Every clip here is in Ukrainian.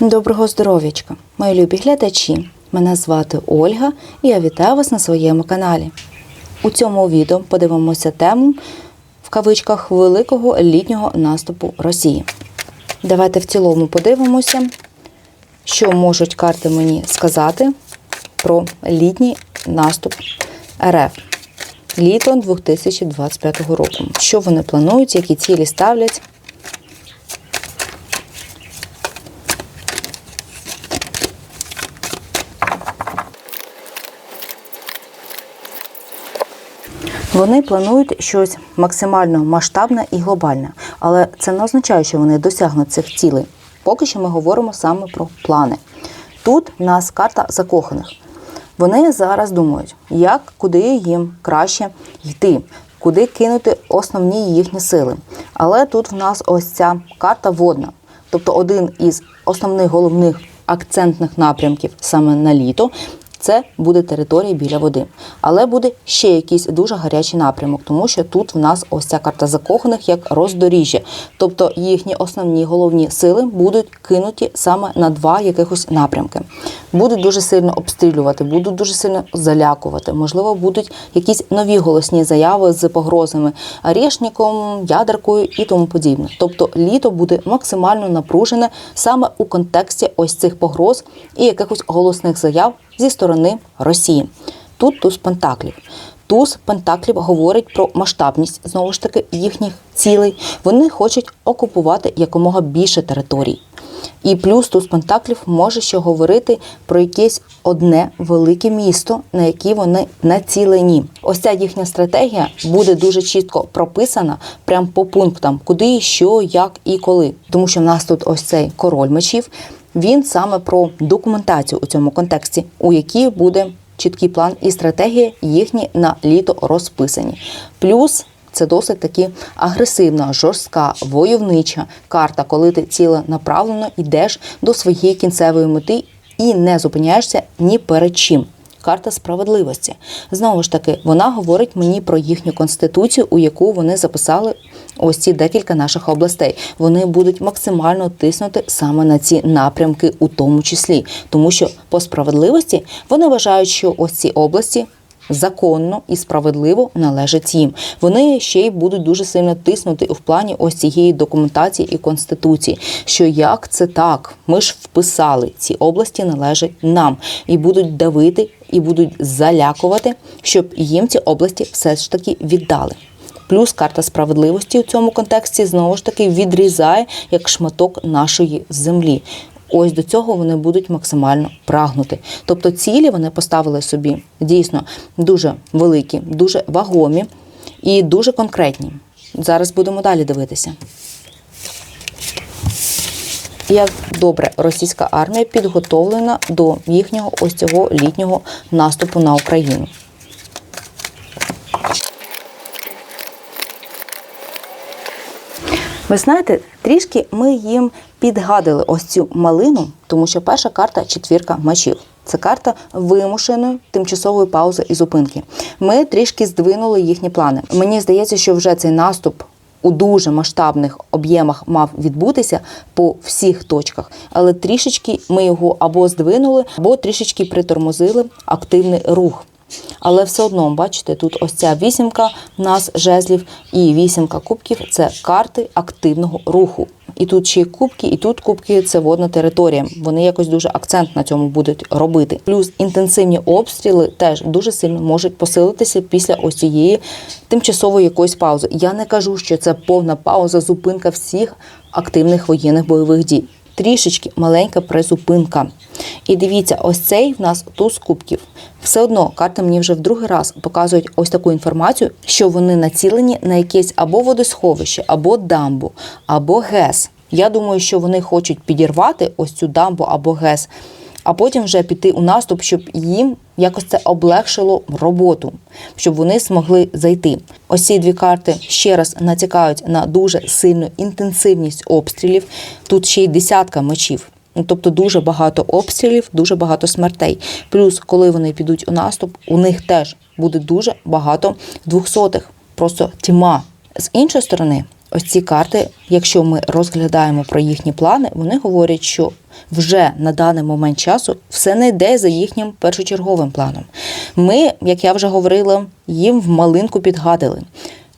Доброго здоров'ячка, мої любі глядачі. Мене звати Ольга і я вітаю вас на своєму каналі. У цьому відео подивимося тему в кавичках великого літнього наступу Росії. Давайте в цілому подивимося, що можуть карти мені сказати про літній наступ РФ. Літо 2025 року. Що вони планують, які цілі ставлять. Вони планують щось максимально масштабне і глобальне, але це не означає, що вони досягнуть цих цілей. Поки що ми говоримо саме про плани. Тут в нас карта закоханих. Вони зараз думають, як куди їм краще йти, куди кинути основні їхні сили. Але тут в нас ось ця карта водна, тобто один із основних головних акцентних напрямків саме на літо. Це буде територія біля води, але буде ще якийсь дуже гарячий напрямок, тому що тут в нас ось ця карта закоханих як роздоріжжя. Тобто їхні основні головні сили будуть кинуті саме на два якихось напрямки. Будуть дуже сильно обстрілювати, будуть дуже сильно залякувати. Можливо, будуть якісь нові голосні заяви з погрозами орешником, ядеркою і тому подібне. Тобто літо буде максимально напружене саме у контексті ось цих погроз і якихось голосних заяв зі сторони Росії. Тут туз пентаклів. Туз пентаклів говорить про масштабність знову ж таки їхніх цілей. Вони хочуть окупувати якомога більше територій. І плюс туз пентаклів може ще говорити про якесь одне велике місто, на яке вони націлені. Ось ця їхня стратегія буде дуже чітко прописана прямо по пунктам, куди, що, як і коли. Тому що в нас тут ось цей король мечів. Він саме про документацію у цьому контексті, у якій буде чіткий план і стратегія їхні на літо розписані. Плюс це досить таки агресивна, жорстка, войовнича карта, коли ти ціленаправлено йдеш до своєї кінцевої мети і не зупиняєшся ні перед чим. Карта справедливості. Знову ж таки, вона говорить мені про їхню конституцію, у яку вони записали ось ці декілька наших областей. Вони будуть максимально тиснути саме на ці напрямки, у тому числі, тому що по справедливості вони вважають, що ось ці області. Законно і справедливо належать їм. Вони ще й будуть дуже сильно тиснути в плані ось цієї документації і конституції. Що як це так? Ми ж вписали ці області належать нам і будуть давити, і будуть залякувати, щоб їм ці області все ж таки віддали. Плюс карта справедливості у цьому контексті знову ж таки відрізає як шматок нашої землі. Ось до цього вони будуть максимально прагнути. Тобто цілі вони поставили собі дійсно дуже великі, дуже вагомі і дуже конкретні. Зараз будемо далі дивитися. Як добре російська армія підготовлена до їхнього ось цього літнього наступу на Україну. Ви знаєте, трішки ми їм підгадили ось цю малину, тому що перша карта четвірка мечів. Це карта вимушеної тимчасової паузи і зупинки. Ми трішки здвинули їхні плани. Мені здається, що вже цей наступ у дуже масштабних об'ємах мав відбутися по всіх точках, але трішечки ми його або здвинули, або трішечки притормозили активний рух. Але все одно, бачите, тут ось ця вісімка в нас жезлів і вісімка кубків це карти активного руху. І тут ще й кубки, і тут кубки це водна територія. Вони якось дуже акцент на цьому будуть робити. Плюс інтенсивні обстріли теж дуже сильно можуть посилитися після ось цієї тимчасової якоїсь паузи. Я не кажу, що це повна пауза, зупинка всіх активних воєнних бойових дій. Трішечки маленька призупинка. І дивіться, ось цей в нас туз кубків. Все одно карти мені вже в другий раз показують ось таку інформацію, що вони націлені на якесь або водосховище, або дамбу, або ГЕС. Я думаю, що вони хочуть підірвати ось цю дамбу або ГЕС, а потім вже піти у наступ, щоб їм якось це облегшило роботу, щоб вони змогли зайти. Ось ці дві карти ще раз натякають на дуже сильну інтенсивність обстрілів. Тут ще й десятка мечів. Ну, тобто дуже багато обстрілів, дуже багато смертей. Плюс, коли вони підуть у наступ, у них теж буде дуже багато двохсотих, просто тьма. З іншої сторони, ось ці карти, якщо ми розглядаємо про їхні плани, вони говорять, що вже на даний момент часу все не йде за їхнім першочерговим планом. Ми, як я вже говорила, їм в малинку підгадили.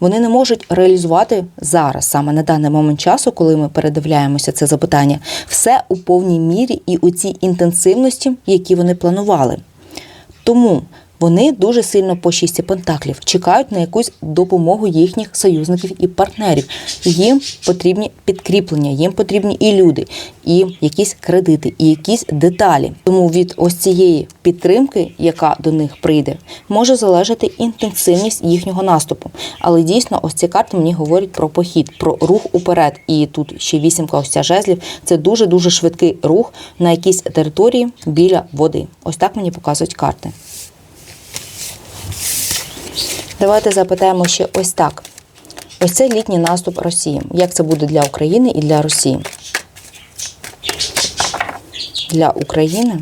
Вони не можуть реалізувати зараз, саме на даний момент часу, коли ми передивляємося це запитання, все у повній мірі і у цій інтенсивності, які вони планували. Тому вони дуже сильно по шісті пентаклів чекають на якусь допомогу їхніх союзників і партнерів. Їм потрібні підкріплення, їм потрібні і люди, і якісь кредити, і якісь деталі. Тому від ось цієї підтримки, яка до них прийде, може залежати інтенсивність їхнього наступу. Але дійсно, ось ці карти мені говорять про похід, про рух уперед. І тут ще вісімка ось ця жезлів. Це дуже дуже швидкий рух на якійсь території біля води. Ось так мені показують карти. Давайте запитаємо ще ось так. Ось цей літній наступ Росії. Як це буде для України і для Росії? Для України.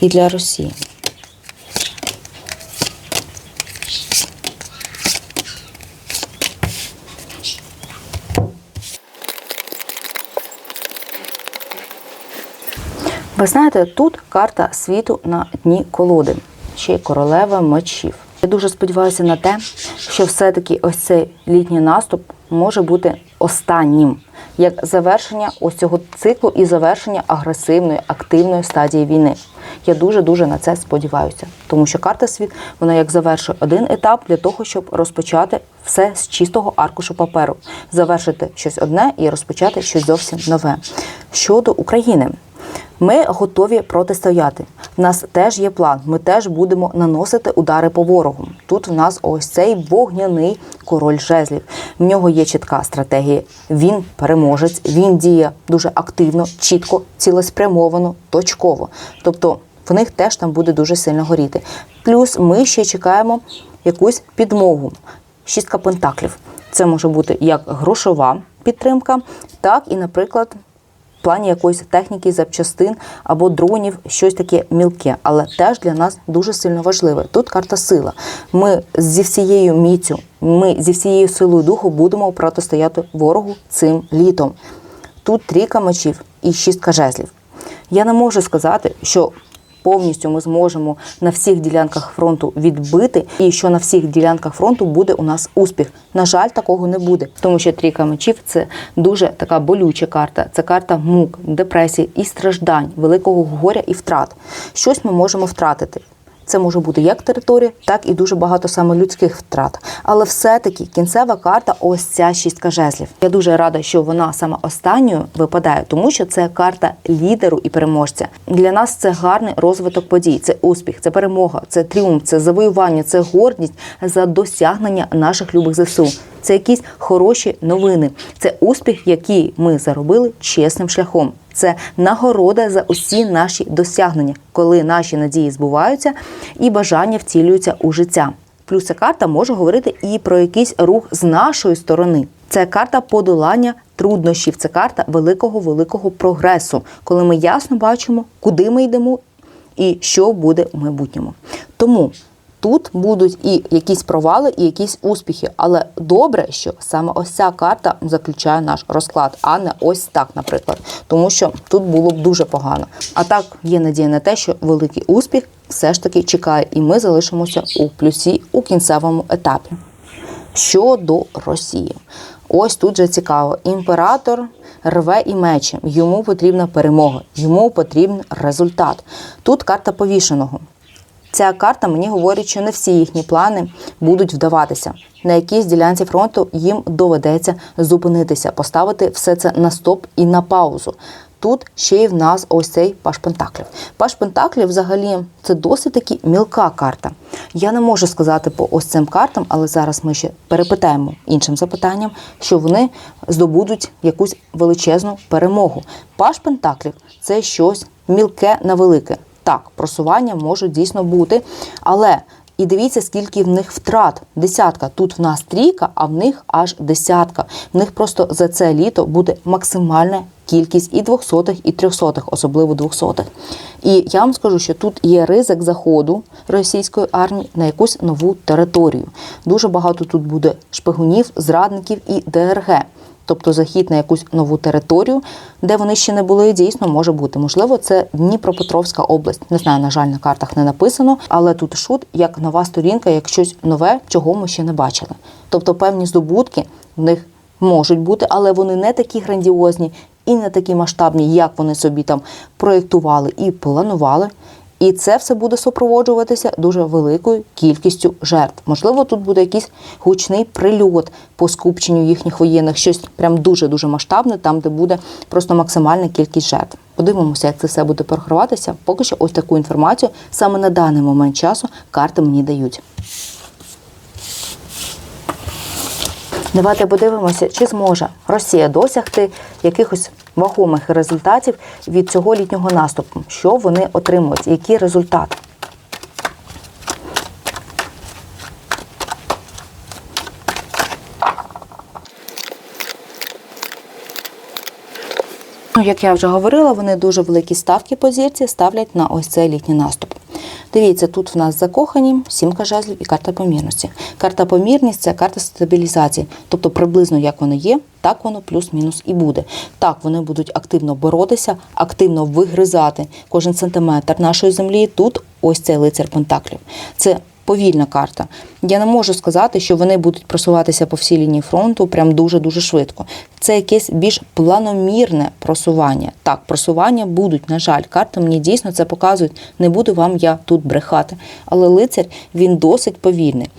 І для Росії. Ви знаєте, тут карта світу на дні колоди, ще королева мечів. Я дуже сподіваюся на те, що все-таки ось цей літній наступ може бути останнім, як завершення ось цього циклу і завершення агресивної, активної стадії війни. Я дуже дуже на це сподіваюся, тому що карта світ вона як завершує один етап для того, щоб розпочати все з чистого аркушу паперу, завершити щось одне і розпочати щось зовсім нове. Щодо України. Ми готові протистояти. В нас теж є план. Ми теж будемо наносити удари по ворогу. Тут в нас ось цей вогняний король жезлів. В нього є чітка стратегія. Він переможець, він діє дуже активно, чітко, цілеспрямовано, точково. Тобто в них теж там буде дуже сильно горіти. Плюс ми ще чекаємо якусь підмогу. Шістка пентаклів. Це може бути як грошова підтримка, так і, наприклад, плані якоїсь техніки, запчастин або дронів, щось таке мілке, але теж для нас дуже сильно важливе. Тут карта сила. Ми зі всією міцю, ми зі всією силою духу будемо протистояти ворогу цим літом. Тут трійка мечів і шістка жезлів. Я не можу сказати, що повністю ми зможемо на всіх ділянках фронту відбити, і що на всіх ділянках фронту буде у нас успіх. На жаль, такого не буде, тому що трійка мечів це дуже така болюча карта. Це карта мук, депресії і страждань, великого горя і втрат. Щось ми можемо втратити. Це може бути як територія, так і дуже багато саме людських втрат. Але все-таки кінцева карта ось ця шістка жезлів. Я дуже рада, що вона саме останньою випадає, тому що це карта лідеру і переможця. Для нас це гарний розвиток подій, це успіх, це перемога, це тріумф, це завоювання, це гордість за досягнення наших любих ЗСУ. Це якісь хороші новини. Це успіх, який ми заробили чесним шляхом. Це нагорода за усі наші досягнення, коли наші надії збуваються і бажання втілюються у життя. Плюс ця карта може говорити і про якийсь рух з нашої сторони. Це карта подолання труднощів, це карта великого великого прогресу, коли ми ясно бачимо, куди ми йдемо і що буде у майбутньому. Тому тут будуть і якісь провали, і якісь успіхи. Але добре, що саме ось ця карта заключає наш розклад, а не ось так, наприклад. Тому що тут було б дуже погано. А так є надія на те, що великий успіх все ж таки чекає, і ми залишимося у плюсі у кінцевому етапі. Щодо Росії, ось тут же цікаво. Імператор рве і мече. Йому потрібна перемога, йому потрібен результат. Тут карта повішеного. Ця карта мені говорить, що не всі їхні плани будуть вдаватися. На якійсь ділянці фронту їм доведеться зупинитися, поставити все це на стоп і на паузу. Тут ще й в нас ось цей паш Пентаклів. Паш Пентаклів взагалі це досить таки мілка карта. Я не можу сказати по ось цим картам, але зараз ми ще перепитаємо іншим запитанням, що вони здобудуть якусь величезну перемогу. Паш Пентаклів це щось мілке на велике. Так, просування може дійсно бути, але і дивіться, скільки в них втрат. Десятка. Тут в нас трійка, а в них аж десятка. В них просто за це літо буде максимальне кількість і двохсотих, і трьохсотих, особливо двохсотих. І я вам скажу, що тут є ризик заходу російської армії на якусь нову територію. Дуже багато тут буде шпигунів, зрадників і ДРГ. Тобто захід на якусь нову територію, де вони ще не були, дійсно може бути. Можливо, це Дніпропетровська область. Не знаю, на жаль, на картах не написано, але тут шут як нова сторінка, як щось нове, чого ми ще не бачили. Тобто певні здобутки в них можуть бути, але вони не такі грандіозні і не такі масштабні, як вони собі там проєктували і планували. І це все буде супроводжуватися дуже великою кількістю жертв. Можливо, тут буде якийсь гучний прильот по скупченню їхніх воєнних, щось прям дуже дуже масштабне, там де буде просто максимальна кількість жертв. Подивимося, як це все буде прохорватися. Поки що ось таку інформацію саме на даний момент часу карти мені дають. Давайте подивимося, чи зможе Росія досягти якихось вагомих результатів від цього літнього наступу. Що вони отримують, які результати? Ну, Як я вже говорила, вони дуже великі ставки по зірці ставлять на ось цей літній наступ. Дивіться, тут в нас закохані, сімка жезлів і карта помірності. Карта помірність це карта стабілізації, тобто приблизно як воно є, так воно плюс-мінус і буде. Так, вони будуть активно боротися, активно вигризати кожен сантиметр нашої землі. Тут ось цей лицар Пентаклів. Це повільна карта. Я не можу сказати, що вони будуть просуватися по всій лінії фронту прям дуже-дуже швидко. Це якесь більш планомірне просування. Так, просування будуть, на жаль, карти мені дійсно це показують. Не буду вам я тут брехати. Але лицар він досить повільний.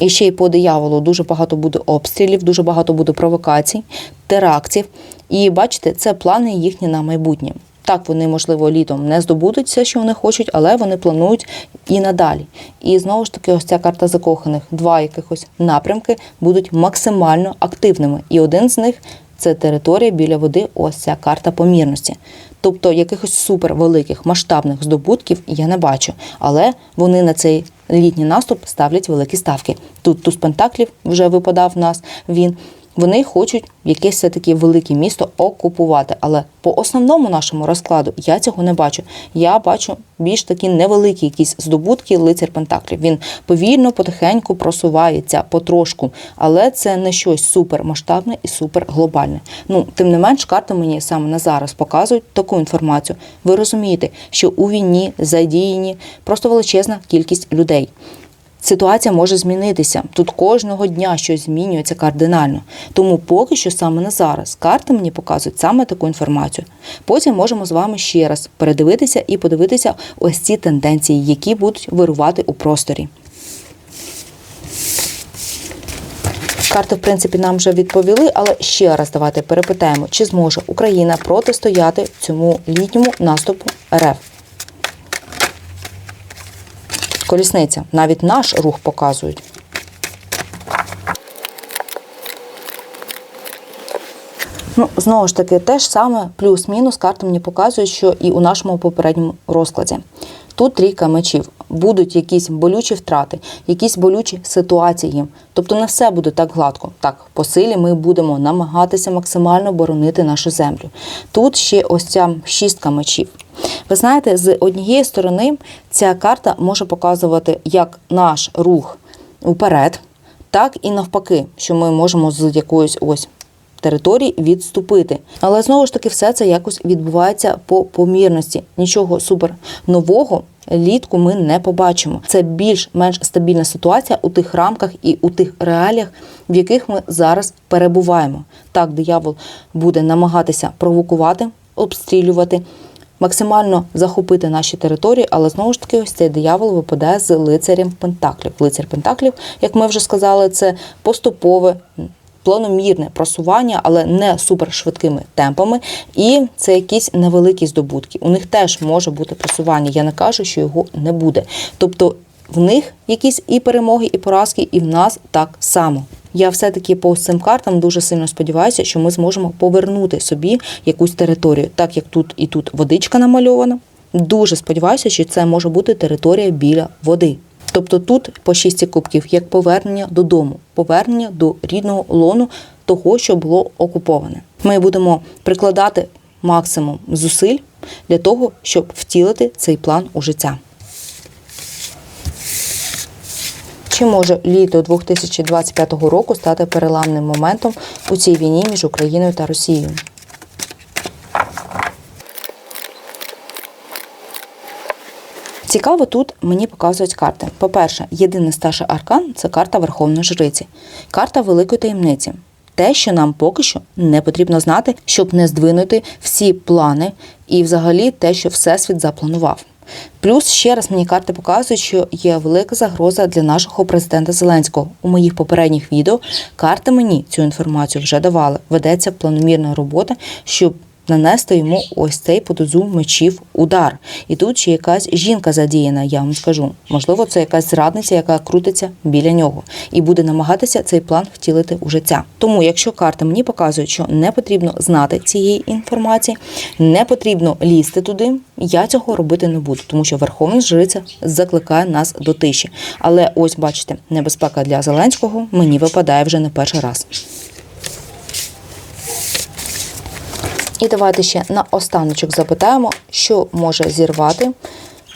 І ще й по дияволу дуже багато буде обстрілів, дуже багато буде провокацій, терактів. І бачите, це плани їхні на майбутнє. Так, вони, можливо, літом не здобудуть все, що вони хочуть, але вони планують і надалі. І знову ж таки, ось ця карта закоханих, два якихось напрямки будуть максимально активними. І один з них це територія біля води, ось ця карта помірності. Тобто якихось супервеликих масштабних здобутків я не бачу, але вони на цей літній наступ ставлять великі ставки. Тут туз пентаклів вже випадав в нас. Він вони хочуть якесь все таки велике місто окупувати. Але по основному нашому розкладу я цього не бачу. Я бачу більш такі невеликі якісь здобутки лицар Пентаклів. Він повільно, потихеньку просувається потрошку, але це не щось супермасштабне і суперглобальне. Ну, тим не менш, карти мені саме на зараз показують таку інформацію. Ви розумієте, що у війні задіяні просто величезна кількість людей. Ситуація може змінитися. Тут кожного дня щось змінюється кардинально. Тому поки що саме на зараз карти мені показують саме таку інформацію. Потім можемо з вами ще раз передивитися і подивитися ось ці тенденції, які будуть вирувати у просторі. Карти, в принципі, нам вже відповіли, але ще раз давайте перепитаємо, чи зможе Україна протистояти цьому літньому наступу РФ. Колісниця. Навіть наш рух показують. Ну, знову ж таки, те ж саме, плюс-мінус, карта мені показує, що і у нашому попередньому розкладі. Тут трійка мечів. Будуть якісь болючі втрати, якісь болючі ситуації. Тобто не все буде так гладко. Так, по силі ми будемо намагатися максимально боронити нашу землю. Тут ще ось ця шістка мечів. Ви знаєте, з однієї сторони ця карта може показувати як наш рух уперед, так і навпаки, що ми можемо з якоїсь ось території відступити. Але знову ж таки, все це якось відбувається по помірності. Нічого супер нового. Літку ми не побачимо. Це більш-менш стабільна ситуація у тих рамках і у тих реаліях, в яких ми зараз перебуваємо. Так, диявол буде намагатися провокувати, обстрілювати, максимально захопити наші території, але знову ж таки, ось цей диявол випадає з лицарем Пентаклів. Лицар Пентаклів, як ми вже сказали, це поступове. Планомірне просування, але не супершвидкими темпами, і це якісь невеликі здобутки. У них теж може бути просування. Я не кажу, що його не буде. Тобто в них якісь і перемоги, і поразки, і в нас так само. Я все-таки по цим картам дуже сильно сподіваюся, що ми зможемо повернути собі якусь територію, так як тут і тут водичка намальована. Дуже сподіваюся, що це може бути територія біля води. Тобто тут по шісті кубків як повернення додому, повернення до рідного лону того, що було окуповане. Ми будемо прикладати максимум зусиль для того, щоб втілити цей план у життя. Чи може літо 2025 року стати переламним моментом у цій війні між Україною та Росією? Цікаво, тут мені показують карти. По-перше, єдиний старший аркан це карта Верховної Жриці, карта Великої таємниці. Те, що нам поки що не потрібно знати, щоб не здвинути всі плани і взагалі те, що Всесвіт запланував. Плюс ще раз мені карти показують, що є велика загроза для нашого президента Зеленського. У моїх попередніх відео карти мені цю інформацію вже давали. Ведеться планомірна робота, щоб нанести йому ось цей подозу мечів удар. І тут ще якась жінка задіяна, я вам скажу. Можливо, це якась зрадниця, яка крутиться біля нього, і буде намагатися цей план втілити у життя. Тому, якщо карти мені показують, що не потрібно знати цієї інформації, не потрібно лізти туди, я цього робити не буду, тому що Верховна Жриця закликає нас до тиші. Але ось бачите, небезпека для Зеленського мені випадає вже не перший раз. І давайте ще на останочок запитаємо, що може зірвати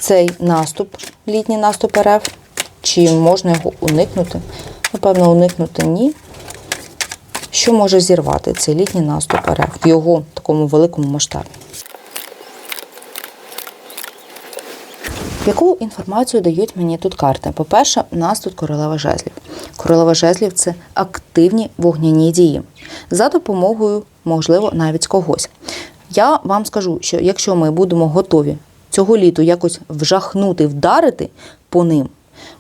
цей наступ, літній наступ РФ, чи можна його уникнути? Напевно, уникнути ні. Що може зірвати цей літній наступ РФ в його такому великому масштабі? Яку інформацію дають мені тут карти? По-перше, у нас тут королева жезлів. Королева жезлів це активні вогняні дії за допомогою, можливо, навіть когось. Я вам скажу, що якщо ми будемо готові цього літу якось вжахнути, вдарити по ним,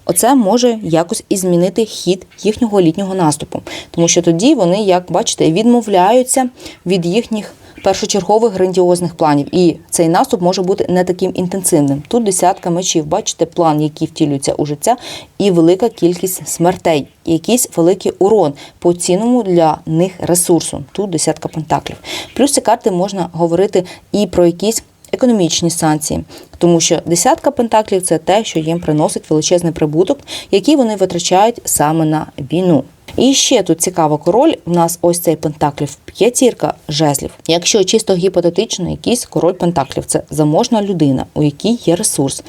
оце може якось і змінити хід їхнього літнього наступу. Тому що тоді вони, як бачите, відмовляються від їхніх першочергових грандіозних планів. І цей наступ може бути не таким інтенсивним. Тут десятка мечів, бачите, план, який втілюється у життя, і велика кількість смертей, якийсь великий урон по цінному для них ресурсу. Тут десятка пентаклів. Плюс ці карти можна говорити і про якісь. Економічні санкції, тому що десятка пентаклів це те, що їм приносить величезний прибуток, який вони витрачають саме на війну. І ще тут цікаво король. У нас ось цей пентаклів п'ятірка жезлів. Якщо чисто гіпотетично, якийсь король пентаклів це заможна людина, у якій є ресурс,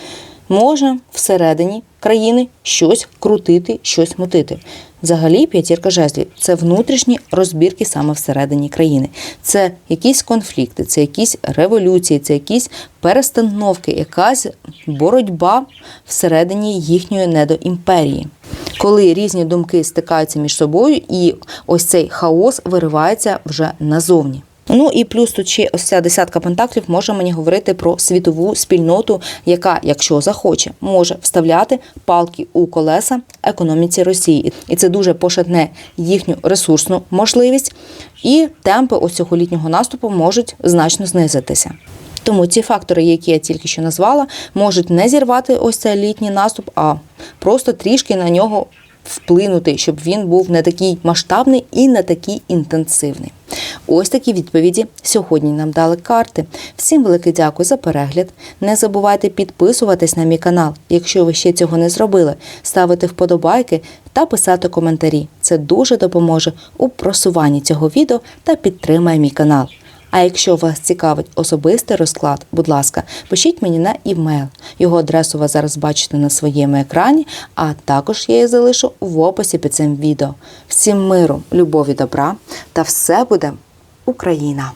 може всередині країни щось крутити, щось мутити. Взагалі, п'ятірка жезлів це внутрішні розбірки саме всередині країни. Це якісь конфлікти, це якісь революції, це якісь перестановки, якась боротьба всередині їхньої недоімперії. Коли різні думки стикаються між собою, і ось цей хаос виривається вже назовні. Ну і плюс тут ще ось ця десятка пентаклів може мені говорити про світову спільноту, яка, якщо захоче, може вставляти палки у колеса економіці Росії, і це дуже пошатне їхню ресурсну можливість, і темпи ось цього літнього наступу можуть значно знизитися. Тому ці фактори, які я тільки що назвала, можуть не зірвати ось цей літній наступ, а просто трішки на нього вплинути, щоб він був не такий масштабний і не такий інтенсивний. Ось такі відповіді сьогодні нам дали карти. Всім велике дякую за перегляд. Не забувайте підписуватись на мій канал, якщо ви ще цього не зробили, ставити вподобайки та писати коментарі. Це дуже допоможе у просуванні цього відео та підтримає мій канал. А якщо вас цікавить особистий розклад, будь ласка, пишіть мені на імейл. Його адресу ви зараз бачите на своєму екрані, а також я її залишу в описі під цим відео. Всім миру, любові, добра та все буде Україна!